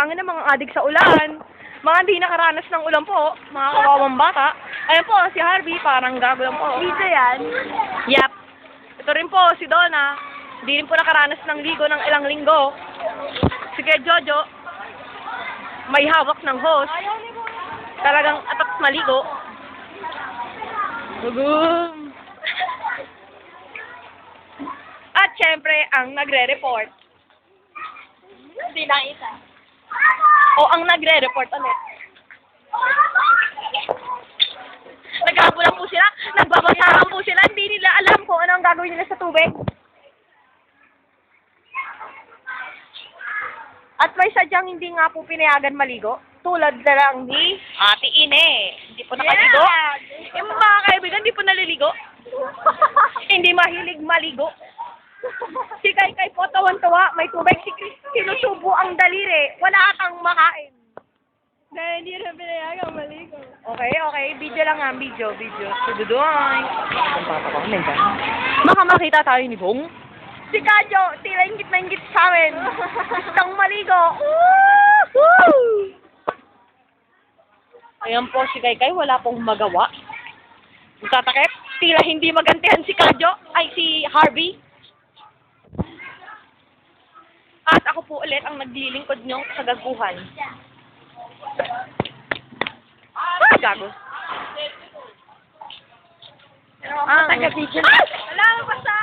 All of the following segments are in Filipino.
tangin na mga adik sa ulan. Mga hindi nakaranas ng ulan po, mga kawawang bata. Ayan po, si Harvey, parang gago lang po. Dito yan. Yep. Ito rin po, si Donna. Hindi rin po nakaranas ng ligo ng ilang linggo. Si Kuya Jojo, may hawak ng hose. Talagang atak maligo. Bugum. At syempre, ang nagre-report. Hindi lang isa. O ang nagre-report ulit. Naghabulan po sila, nagbabasahan po sila, hindi nila alam kung ano ang gagawin nila sa tubig. At may sadyang hindi nga po pinayagan maligo, tulad na lang ni Ate Ine. Hindi po nakaligo. Yung mga kaibigan, hindi po naliligo. hindi mahilig maligo. Si Kay Kay po tawan-tawa, may tubig. Si Chris, sinusubo ang daliri. Wala kang makain. Dahil hindi na pinayagang maligo. Okay, okay. Video lang nga. Video, video. Sududoy. Ang bata ko. Minsan. Baka makita tayo ni Bong. Si Kadyo, tila ingit na ingit sa amin. Gustong maligo. Woo! Ayan po si Kay Kay, wala pong magawa. Tatakip, tila hindi magantihan si Kadyo, ay si Harvey. At ako po ulit ang naglilingkod niyong kagaguhan. Ah, gago. Ang... taga-video. Ah! Wala mo basta!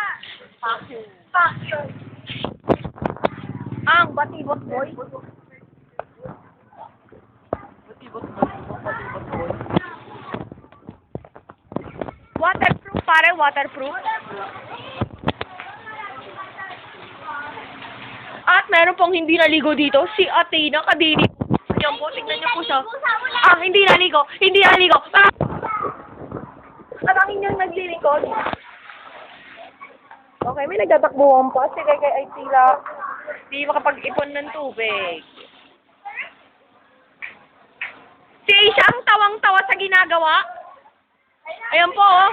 Ang batibot boy. Batibot boy. Batibot boy. Waterproof, pare, waterproof. At meron pong hindi naligo dito, si Athena Kadiri. Ayan po, tingnan niyo po siya. Ah, hindi naligo, hindi naligo. Ah! At ang inyong naglilingkod. Okay, may nagtatakbuhan pa. Si kay ay tila di makapag-ipon ng tubig. Si Isang tawang-tawa sa ginagawa. Ayan po, oh.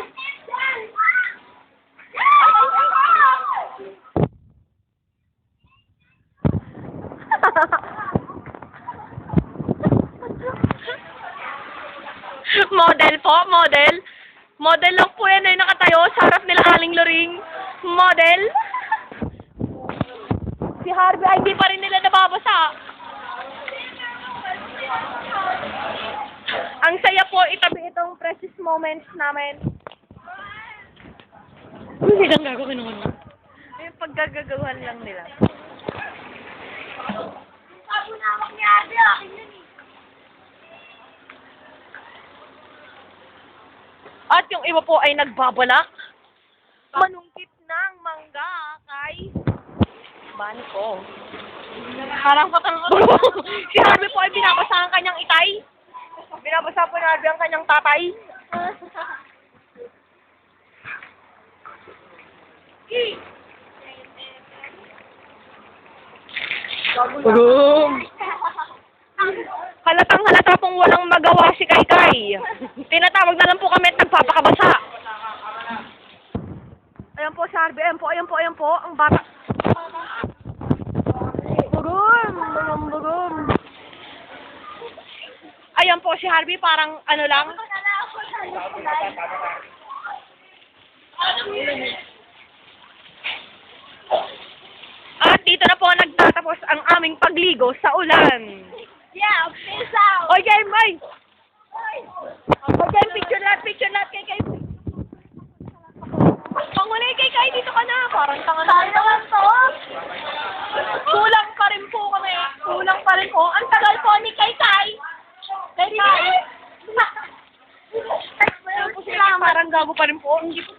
model po, model. Model lang po yan ay nakatayo sa harap nila Aling Loring. Model. Si Harvey ay hindi pa rin nila nababasa. Ang saya po itabi itong precious moments namin. Hindi lang gagawin naman. Yung paggagagawan lang nila. Eh. At yung iba po ay nagbabalak. Manungkit ng mangga kay Bani ko. Parang patang Si Harvey po ay binabasa ang kanyang itay. Binabasa po ni Harvey ang kanyang tatay. Boom! Halatang halata pong walang magawa si Kay Kay. Tinatawag na lang po kami at nagpapakabasa. Ayan po si Harvey, ayan po, ayan po, ayan po, ang bata. Bugum, bugum, bugum. Ayan po si Harvey, parang ano lang. At dito na po nagtatapos ang aming pagligo sa ulan. Yeah, peace out. Oy, Game, oy! Oy, Game, picture lahat, picture lahat kay Kay. Panguli kay Kay, dito ka na. Parang tanga na. Saan naman to? Kulang pa rin po kami. Kulang pa rin po. Ang tagal po ni Kay Kay. Kay Kay. Sila, parang gago pa rin po. Hindi po